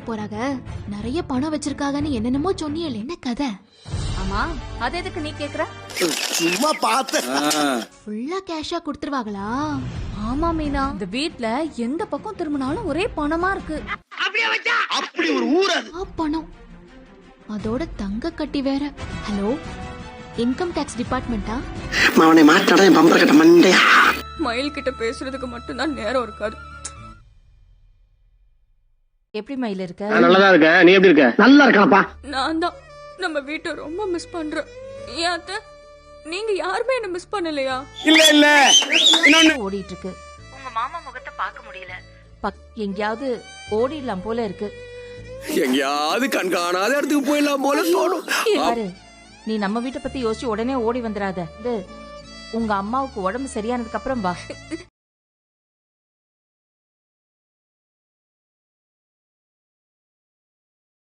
போறாங்க. நிறைய பணம் வச்சிருக்காங்கன்னு என்னென்னமோ சொன்னியல் என்ன கதை? ஆமா அது எதுக்கு நீ கேக்குற? சும்மா பார்த்தேன் ஃபுல்லா கேஷா கொடுத்துருவாங்களா? ஆமா மீனா. இந்த வீட்ல எந்த பக்கம் திரும்பினாலும் ஒரே பணமா இருக்கு. அப்படி ஒரு ஊர் பணம். அதோட தங்க கட்டி வேற. ஹலோ? இன்கம் டேக்ஸ் டிபார்ட்மெண்ட்டா அவனை மாட்டாடா என் பம்பர கட்ட மண்டையா? மயில் கிட்ட பேசுறதுக்கு மட்டும்தான் நேரம் இருக்காது. எப்படி மயில் இருக்க? நல்லதா இருக்க நீ எப்படி இருக்க? நல்லா இருக்கானப்பா. நான் தான். நம்ம வீட்டை ரொம்ப மிஸ் பண்றேன் ஏன் அத்தை? நீங்க யாருமே என்ன மிஸ் பண்ணலையா? இல்ல இல்ல. ஓடிட்டு இருக்கு உங்க மாமா முகத்தை பார்க்க முடியல. பக் எங்கேயாவது ஓடிடலாம் போல இருக்கு. எங்கேயாவது கண் காணாத இடத்துக்கு போயிடலாம் போல தோணும். இங்க பாரு. நீ நம்ம வீட்டை பத்தி யோசிச்சு உடனே ஓடி வந்துடாத. இது உங்க அம்மாவுக்கு உடம்பு சரியானதுக்கு அப்புறம் வா.